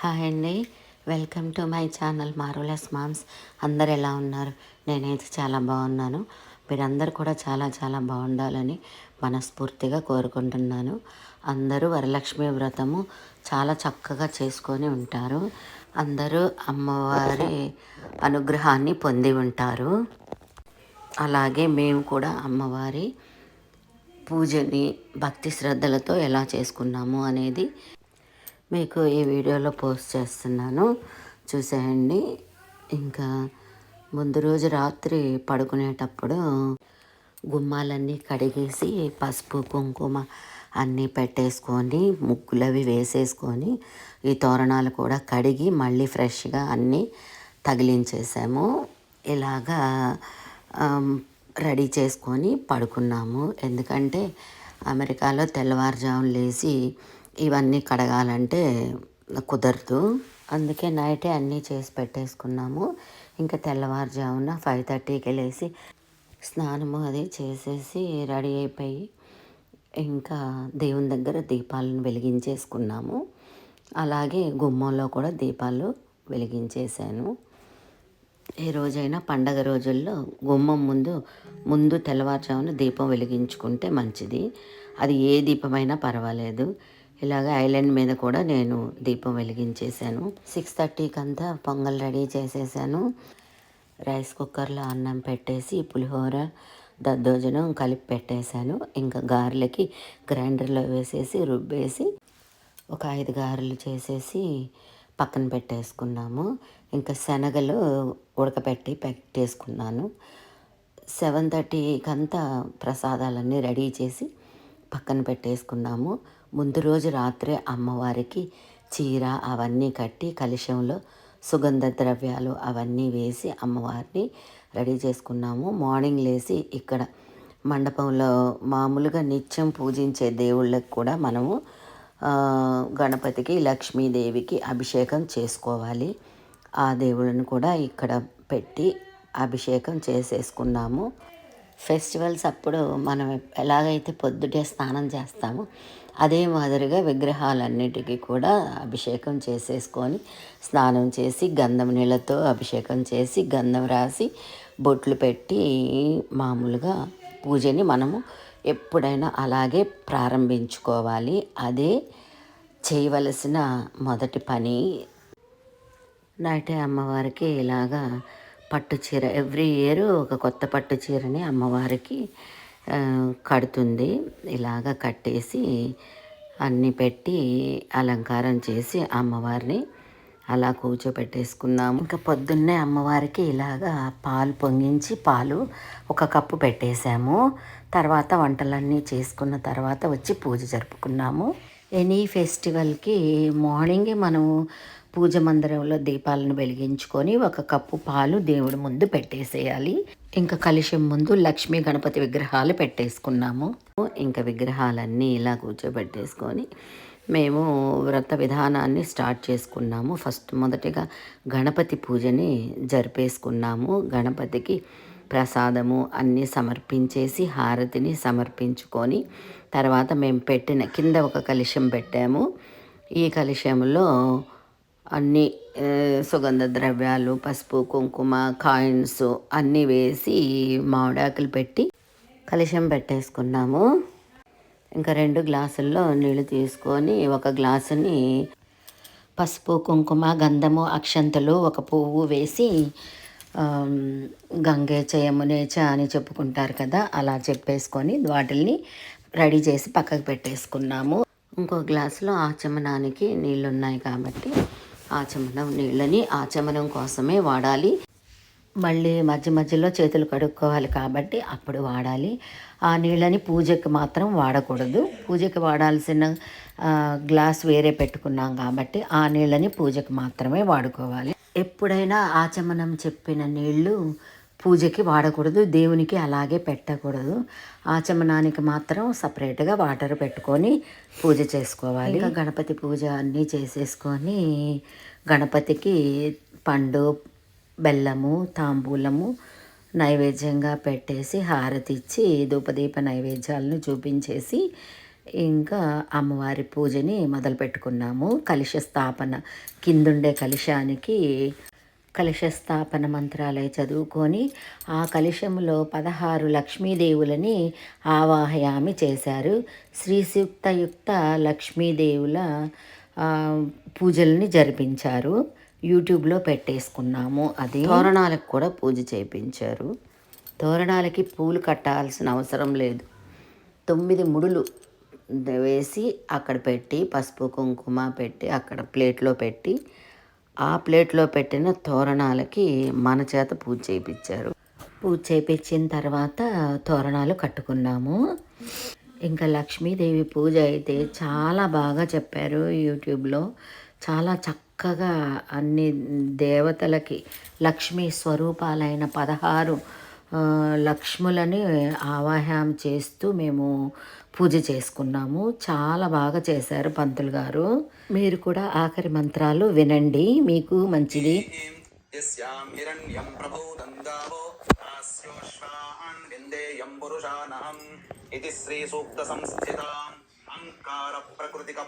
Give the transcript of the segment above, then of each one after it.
Hi అండి. Welcome to my channel మారులెస్ moms అందరు ఎలా ఉన్నారు? నేనైతే చాలా బాగున్నాను. మీరందరూ కూడా చాలా చాలా బాగుండాలని మనస్ఫూర్తిగా కోరుకుంటున్నాను. అందరూ వరలక్ష్మి వ్రతము చాలా చక్కగా చేసుకొని ఉంటారు. అందరూ అమ్మవారి అనుగ్రహాన్ని పొంది ఉంటారు. అలాగే మేము కూడా అమ్మవారి పూజని భక్తి శ్రద్ధలతో ఎలా చేసుకున్నాము అనేది మీకు ఈ వీడియోలో పోస్ట్ చేస్తున్నాను. చూసేయండి. ఇంకా ముందు రోజు రాత్రి పడుకునేటప్పుడు గుమ్మాలన్నీ కడిగేసి పసుపు కుంకుమ అన్నీ పెట్టేసుకొని ముగ్గులు అవి వేసేసుకొని ఈ తోరణాలు కూడా కడిగి మళ్ళీ ఫ్రెష్గా అన్నీ తగిలించేసాము. ఇలాగా రెడీ చేసుకొని పడుకున్నాము. ఎందుకంటే అమెరికాలో తెల్లవారుజాము లేచి ఇవన్నీ కడగాలంటే కుదరదు. అందుకే నైటే అన్నీ చేసి పెట్టేసుకున్నాము. ఇంకా తెల్లవారుజామున ఫైవ్ థర్టీకి లేచి స్నానము అది చేసేసి రెడీ అయిపోయి ఇంకా దేవుని దగ్గర దీపాలను వెలిగించేసుకున్నాము. అలాగే గుమ్మంలో కూడా దీపాలు వెలిగించేసాను ఏ రోజైనా పండగ రోజుల్లో గుమ్మం ముందు ముందు తెల్లవారుజామున దీపం వెలిగించుకుంటే మంచిది. అది ఏ దీపమైనా పర్వాలేదు. ఇలాగ ఐలాండ్ మీద కూడా నేను దీపం వెలిగించేసాను సిక్స్ థర్టీకి అంతా పొంగల్ రెడీ చేసేసాను. రైస్ కుక్కర్లో అన్నం పెట్టేసి పులిహోర దద్దోజనం కలిపి పెట్టేశాను. ఇంకా గారెలకి గ్రైండర్లో వేసేసి రుబ్బేసి ఒక ఐదు గారెలు చేసేసి పక్కన పెట్టేసుకున్నాము. ఇంకా శనగలు ఉడకపెట్టి పెట్టేసుకున్నాను. సెవెన్ థర్టీకి అంతా ప్రసాదాలన్నీ రెడీ చేసి పక్కన పెట్టేసుకున్నాము. ముందు రోజు రాత్రే అమ్మవారికి చీర అవన్నీ కట్టి కలుషంలో సుగంధ ద్రవ్యాలు అవన్నీ వేసి అమ్మవారిని రెడీ చేసుకున్నాము. మార్నింగ్ లేచి ఇక్కడ మండపంలో మామూలుగా నిత్యం పూజించే దేవుళ్ళకి కూడా మనము గణపతికి లక్ష్మీదేవికి అభిషేకం చేసుకోవాలి. ఆ దేవుళ్ళని కూడా ఇక్కడ పెట్టి అభిషేకం చేసేసుకున్నాము. ఫెస్టివల్స్ అప్పుడు మనం ఎలాగైతే పొద్దుటే స్నానం చేస్తామో అదే మాదిరిగా విగ్రహాలన్నిటికీ కూడా అభిషేకం చేసేసుకొని స్నానం చేసి గంధం నీళ్ళతో అభిషేకం చేసి గంధం రాసి బొట్లు పెట్టి మామూలుగా పూజని మనము ఎప్పుడైనా అలాగే ప్రారంభించుకోవాలి. అదే చేయవలసిన మొదటి పని. నైటే అమ్మవారికి ఇలాగా పట్టు చీర. ఎవ్రీ ఇయర్ ఒక కొత్త పట్టు చీరని అమ్మవారికి కడుతుంది. ఇలాగా కట్టేసి అన్నీ పెట్టి అలంకారం చేసి అమ్మవారిని అలా కూర్చోపెట్టేసుకున్నాము. ఇంకా పొద్దున్నే అమ్మవారికి ఇలాగా పాలు పొంగించి పాలు ఒక కప్పు పెట్టేశాము. తర్వాత వంటలన్నీ చేసుకున్న తర్వాత వచ్చి పూజ జరుపుకున్నాము. ఎనీ ఫెస్టివల్కి మార్నింగే మనము పూజ మందిరంలో దీపాలను వెలిగించుకొని ఒక కప్పు పాలు దేవుడి ముందు పెట్టేసేయాలి. ఇంకా కలుషం ముందు లక్ష్మీ గణపతి విగ్రహాలు పెట్టేసుకున్నాము. ఇంకా విగ్రహాలన్నీ ఇలా కూర్చోబెట్టేసుకొని మేము వ్రత విధానాన్ని స్టార్ట్ చేసుకున్నాము. ఫస్ట్ మొదటిగా గణపతి పూజని జరిపేసుకున్నాము. గణపతికి ప్రసాదము అన్నీ సమర్పించేసి హారతిని సమర్పించుకొని తర్వాత మేము పెట్టిన కింద ఒక కలుషం పెట్టాము. ఈ కలుషంలో అన్ని సుగంధ ద్రవ్యాలు పసుపు కుంకుమ కాయిన్స్ అన్నీ వేసి మామిడాకులు పెట్టి కలుషం పెట్టేసుకున్నాము. ఇంకా రెండు గ్లాసుల్లో నీళ్ళు తీసుకొని ఒక గ్లాసుని పసుపు కుంకుమ గంధము అక్షంతలు ఒక పువ్వు వేసి గంగే గంగే చ అని చెప్పుకుంటారు కదా అలా చెప్పేసుకొని వాటిల్ని రెడీ చేసి పక్కకు పెట్టేసుకున్నాము. ఇంకో గ్లాసులో ఆచమనానికి నీళ్ళు ఉన్నాయి కాబట్టి ఆచమనం నీళ్ళని ఆచమనం కోసమే వాడాలి. మళ్ళీ మధ్య మధ్యలో చేతులు కడుక్కోవాలి కాబట్టి అప్పుడు వాడాలి. ఆ నీళ్ళని పూజకి మాత్రం వాడకూడదు. పూజకి వాడాల్సిన గ్లాస్ వేరే పెట్టుకున్నాం కాబట్టి ఆ నీళ్ళని పూజకి మాత్రమే వాడుకోవాలి. ఎప్పుడైనా ఆచమనం చెప్పిన నీళ్ళు పూజకి వాడకూడదు దేవునికి అలాగే పెట్టకూడదు. ఆచమనానికి మాత్రం సపరేట్గా వాటర్ పెట్టుకొని పూజ చేసుకోవాలి. ఇంకా గణపతి పూజ అన్నీ చేసేసుకొని గణపతికి పండు బెల్లము తాంబూలము నైవేద్యంగా పెట్టేసి హారతి ఇచ్చి ధూపదీప నైవేద్యాలను చూపించేసి ఇంకా అమ్మవారి పూజని మొదలు పెట్టుకున్నాము కలశ స్థాపన. కిందుండే కలశానికి కలశ స్థాపన మంత్రాలే చదువుకొని ఆ కలశంలో పదహారు లక్ష్మీదేవులని ఆవాహయామి చేశారు. శ్రీసూక్తయుక్త లక్ష్మీదేవుల పూజల్ని జరిపించారు. యూట్యూబ్లో పెట్టేసుకున్నాము అది. తోరణాలకు కూడా పూజ చేయించారు తోరణాలకి పూలు కట్టాల్సిన అవసరం లేదు. తొమ్మిది ముడులు వేసి అక్కడ పెట్టి పసుపు కుంకుమ పెట్టి అక్కడ ప్లేట్లో పెట్టి ఆ ప్లేట్లో పెట్టిన తోరణాలకి మన చేత పూజ చేయించారు పూజ చేయించిన తర్వాత తోరణాలు కట్టుకున్నాము. ఇంకా లక్ష్మీదేవి పూజ అయితే చాలా బాగా చెప్పారు యూట్యూబ్లో. చాలా చక్కగా అన్ని దేవతలకి లక్ష్మీ స్వరూపాలైన పదహారు లక్ష్ములని ఆవాహం చేస్తూ మేము పూజ చేసుకున్నాము. చాలా బాగా చేశారు పంతులు గారు. మీరు కూడా ఆఖరి మంత్రాలు వినండి. మీకు మంచిది. ఇది శ్రీ సూక్త అంకార ప్రకృతిక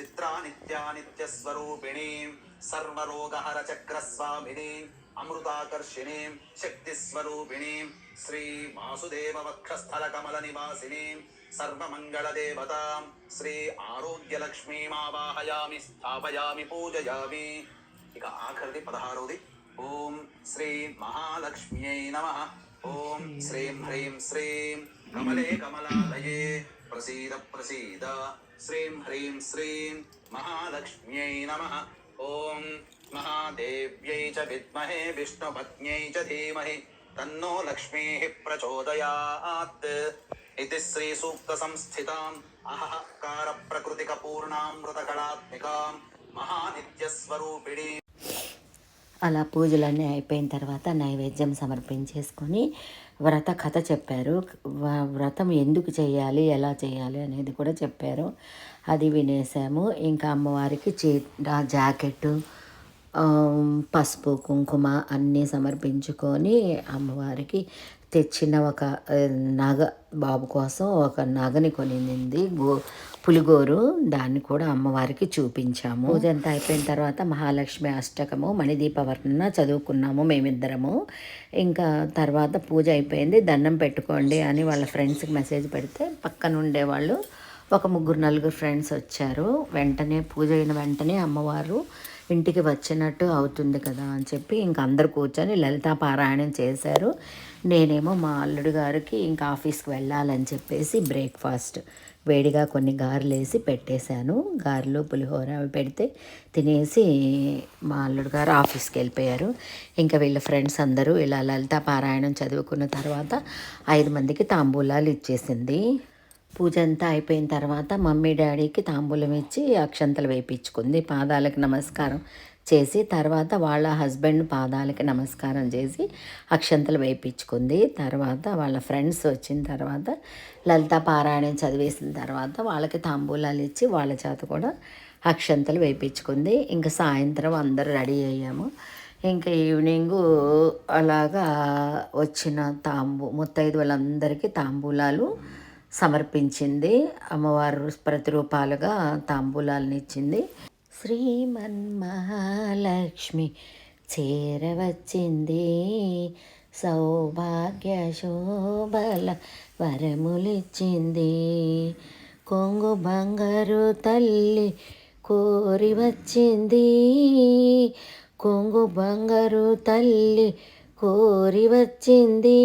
చిత్రానిత్యానిత్య స్వరూపిణీం సర్వరోగహర చక్రస్వామిని अमृताकर्षिणीं शक्तिस्वरूपिणीं श्रीवासुदेववक्षस्थलकमलनिवासिनीं सर्वमङ्गलदेवतां श्री आरोग्यलक्ष्मीमावाहयामि स्थापयामि पूजयामि ఇక ఆఖరిది పదహారవది ఓం శ్రీ మహాలక్ష్మ్యై నమ ఓం శ్రీం హ్రీం శ్రీం కమలే కమలాలయే ప్రసీద ప్రసీద శ్రీం హ్రీం శ్రీం మహాలక్ష్మ్యై నమ ఓం మహాదేవ్యై చ విద్మహే విష్ణుపత్న్యై చ ధీమహి తన్నో లక్ష్మీ ప్రచోదయాత్ ఇది శ్రీ సూక్త సంస్థితాం అహకార ప్రకృతిక పూర్ణామృతకళాత్మికాం మహానిత్యస్వరూపిణీ అలా పూజలన్నీ అయిపోయిన తర్వాత నైవేద్యం సమర్పించేసుకొని వ్రత కథ చెప్పారు. వ్రతం ఎందుకు చేయాలి ఎలా చేయాలి అనేది కూడా చెప్పారు. అది వినేసాము. ఇంకా అమ్మవారికి చీ జాకెట్టు ఆ, పసుపు కుంకుమ అన్నీ సమర్పించుకొని అమ్మవారికి తెచ్చిన ఒక నగ బాబు కోసం ఒక నగని కొనింది గో పులిగోరు. దాన్ని కూడా అమ్మవారికి చూపించాము. పూజంతా అయిపోయిన తర్వాత మహాలక్ష్మి అష్టకము మణిదీప వర్ణన చదువుకున్నాము మేమిద్దరము. ఇంకా తర్వాత పూజ అయిపోయింది. దండం పెట్టుకోండి అని వాళ్ళ ఫ్రెండ్స్కి మెసేజ్ పెడితే పక్కన ఉండేవాళ్ళు ఒక ముగ్గురు నలుగురు ఫ్రెండ్స్ వచ్చారు. వెంటనే పూజ అయిన వెంటనే అమ్మవారు ఇంటికి వచ్చినట్టు అవుతుంది కదా అని చెప్పి ఇంక అందరు కూర్చొని లలితా పారాయణం చేశారు. నేనేమో మా అల్లుడు గారికి ఇంకా ఆఫీస్కి వెళ్ళాలని చెప్పేసి బ్రేక్ఫాస్ట్ వేడిగా కొన్ని గారెలు వేసి పెట్టేశాను. గారెలు పులిహోర అవి పెడితే తినేసి మా అల్లుడు గారు ఆఫీస్కి వెళ్ళిపోయారు. ఇంకా వీళ్ళ ఫ్రెండ్స్ అందరూ ఇలా లలిత పారాయణం చదువుకున్న తర్వాత ఐదు మందికి తాంబూలాలు ఇచ్చేసింది. పూజ అంతా అయిపోయిన తర్వాత మమ్మీ డాడీకి తాంబూలం ఇచ్చి అక్షంతలు వేయించుకుంది పాదాలకు నమస్కారం చేసి తర్వాత వాళ్ళ హస్బెండ్ పాదాలకి నమస్కారం చేసి అక్షంతలు వేయించుకుంది తర్వాత వాళ్ళ ఫ్రెండ్స్ వచ్చిన తర్వాత లలిత పారాయణం చదివేసిన తర్వాత వాళ్ళకి తాంబూలాలు ఇచ్చి వాళ్ళ చేత కూడా అక్షంతలు వేయించుకుంది ఇంకా సాయంత్రం అందరూ రెడీ అయ్యాము. ఇంకా ఈవినింగ్ అలాగా వచ్చిన తాంబూ ముత్తైదు వాళ్ళందరికీ తాంబూలాలు సమర్పించింది. అమ్మవారు ప్రతిరూపాలుగా తాంబూలాలను ఇచ్చింది శ్రీమన్మహాలక్ష్మి చేరవచ్చింది. సౌభాగ్య శోభల వరములిచ్చింది. కొంగు బంగారు తల్లి కోరి వచ్చింది కొంగు బంగారు తల్లి కోరి వచ్చింది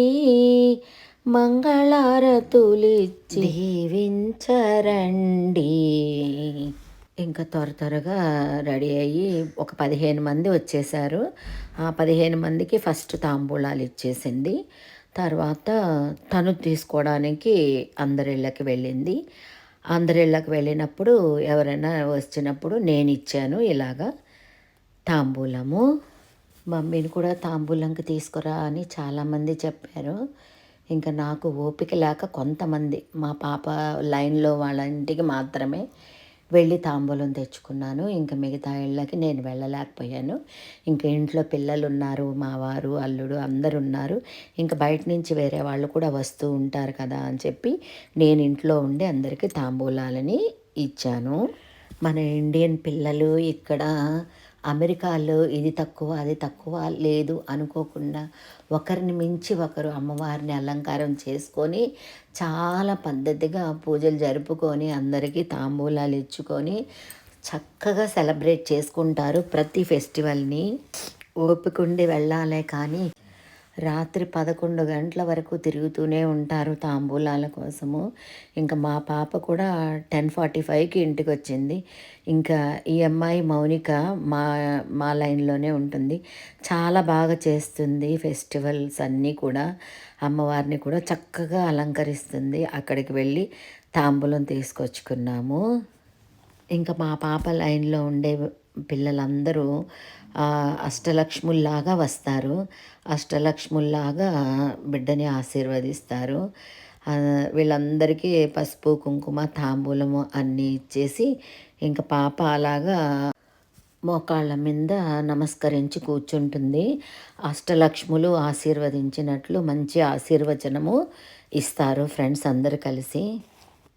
మంగళారతులిచ్చి. దీవించరండి. ఇంకా త్వర త్వరగా రెడీ అయ్యి ఒక పదిహేను మంది వచ్చేసారు ఆ పదిహేను మందికి ఫస్ట్ తాంబూలాలు ఇచ్చేసింది. తర్వాత తను తీసుకోవడానికి అందరిళ్ళకి వెళ్ళింది. అందరిళ్ళకి వెళ్ళినప్పుడు ఎవరైనా వచ్చినప్పుడు నేను ఇచ్చాను ఇలాగా తాంబూలము. మమ్మీని కూడా తాంబూలంకి తీసుకురా అని చాలామంది చెప్పారు. ఇంకా నాకు ఓపిక లేక కొంతమంది మా పాప లైన్లో వాళ్ళ ఇంటికి మాత్రమే వెళ్ళి తాంబూలం తెచ్చుకున్నాను. ఇంకా మిగతా ఇళ్ళకి నేను వెళ్ళలేకపోయాను. ఇంకా ఇంట్లో పిల్లలు ఉన్నారు మా వారు అల్లుడు అందరు ఉన్నారు. ఇంకా బయట నుంచి వేరే వాళ్ళు కూడా వస్తూ ఉంటారు కదా అని చెప్పి నేను ఇంట్లో ఉండి అందరికీ తాంబూలాలని ఇచ్చాను. మన ఇండియన్ పిల్లలు ఇక్కడ అమెరికాలో ఇది తక్కువ అది తక్కువ లేదు అనుకోకుండా ఒకరిని మించి ఒకరు అమ్మవారిని అలంకారం చేసుకొని చాలా పద్ధతిగా పూజలు జరుపుకొని అందరికీ తాంబూలాలు ఇచ్చుకొని చక్కగా సెలబ్రేట్ చేసుకుంటారు ప్రతి ఫెస్టివల్ని. ఓపికండి వెళ్ళాలే కానీ రాత్రి పదకొండు గంటల వరకు తిరుగుతూనే ఉంటారు తాంబూలాల కోసము. ఇంకా మా పాప కూడా టెన్ ఫార్టీ ఫైవ్కి ఇంటికి వచ్చింది ఇంకా ఈ అమ్మాయి మౌనిక మా మా లైన్లోనే ఉంటుంది. చాలా బాగా చేస్తుంది ఫెస్టివల్స్ అన్నీ కూడా. అమ్మవారిని కూడా చక్కగా అలంకరిస్తుంది. అక్కడికి వెళ్ళి తాంబూలం తీసుకొచ్చుకున్నాము. ఇంకా మా పాప లైన్లో ఉండే పిల్లలందరూ అష్టలక్ష్ముల్లాగా వస్తారు. అష్టలక్ష్ముల్లాగా బిడ్డని ఆశీర్వదిస్తారు. వీళ్ళందరికీ పసుపు కుంకుమ తాంబూలము అన్నీ ఇచ్చేసి ఇంకా పాప అలాగా మోకాళ్ళ మీద నమస్కరించి కూర్చుంటుంది. అష్టలక్ష్ములు ఆశీర్వదించినట్లు మంచి ఆశీర్వచనము ఇస్తారు ఫ్రెండ్స్ అందరు కలిసి.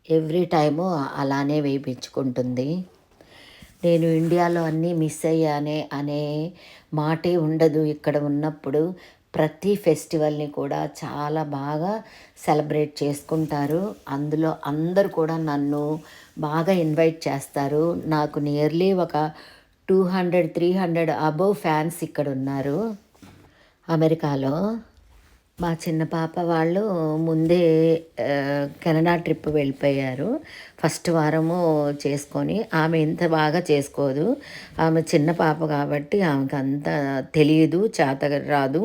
ఎవ్రీ టైము అలానే వేయించుకుంటుంది నేను ఇండియాలో అన్నీ మిస్ అయ్యానే అనే మాటే ఉండదు ఇక్కడ ఉన్నప్పుడు. ప్రతి ఫెస్టివల్ని కూడా చాలా బాగా సెలబ్రేట్ చేసుకుంటారు. అందులో అందరు కూడా నన్ను బాగా ఇన్వైట్ చేస్తారు. నాకు నియర్లీ ఒక two hundred three hundred above fans ఇక్కడ ఉన్నారు అమెరికాలో. మా చిన్న పాప వాళ్ళు ముందే కెనడా ట్రిప్ వెళ్ళిపోయారు. ఫస్ట్ వారము చేసుకొని ఆమె ఇంత బాగా చేసుకోదు. ఆమె చిన్న పాప కాబట్టి ఆమెకు అంత తెలియదు చేత రాదు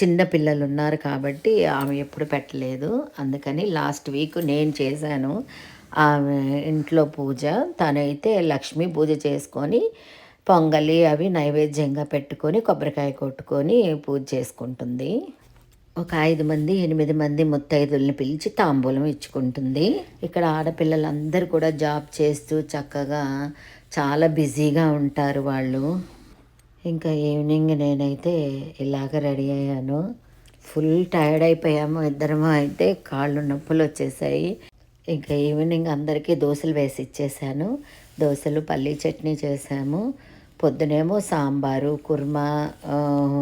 చిన్న పిల్లలు ఉన్నారు కాబట్టి ఆమె ఎప్పుడు పెట్టలేదు. అందుకని లాస్ట్ వీక్ నేను చేశాను. ఆమె ఇంట్లో పూజ తనైతే లక్ష్మీ పూజ చేసుకొని పొంగలి అవి నైవేద్యంగా పెట్టుకొని కొబ్బరికాయ కొట్టుకొని పూజ చేసుకుంటుంది. ఒక ఐదు మంది ఎనిమిది మంది ముత్తైదుల్ని పిలిచి తాంబూలం ఇచ్చుకుంటుంది. ఇక్కడ ఆడపిల్లలందరూ కూడా జాబ్ చేస్తూ చక్కగా చాలా బిజీగా ఉంటారు వాళ్ళు. ఇంకా ఈవినింగ్ నేనైతే ఇలాగ రెడీ అయ్యాను. ఫుల్ టైర్డ్ అయిపోయాము ఇద్దరము అయితే కాళ్ళు నొప్పులు వచ్చేసాయి. ఇంకా ఈవినింగ్ అందరికీ దోశలు వేసి ఇచ్చేసాను. దోశలు పల్లీ చట్నీ చేసాము పొద్దునేమో సాంబారు కుర్మా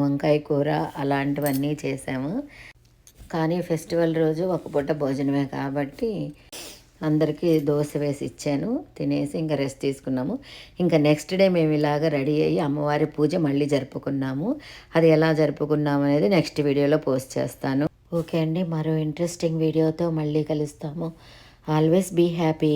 వంకాయ కూర అలాంటివన్నీ చేసాము కానీ ఫెస్టివల్ రోజు ఒక పూట భోజనమే కాబట్టి అందరికీ దోశ వేసి ఇచ్చాను. తినేసి ఇంకా రెస్ట్ తీసుకున్నాము. ఇంకా నెక్స్ట్ డే మేము ఇలాగ రెడీ అయ్యి అమ్మవారి పూజ మళ్ళీ జరుపుకున్నాము. అది ఎలా జరుపుకున్నాము అనేది నెక్స్ట్ వీడియోలో పోస్ట్ చేస్తాను. ఓకే అండి మరో ఇంట్రెస్టింగ్ వీడియోతో మళ్ళీ కలుస్తాము. Always be happy.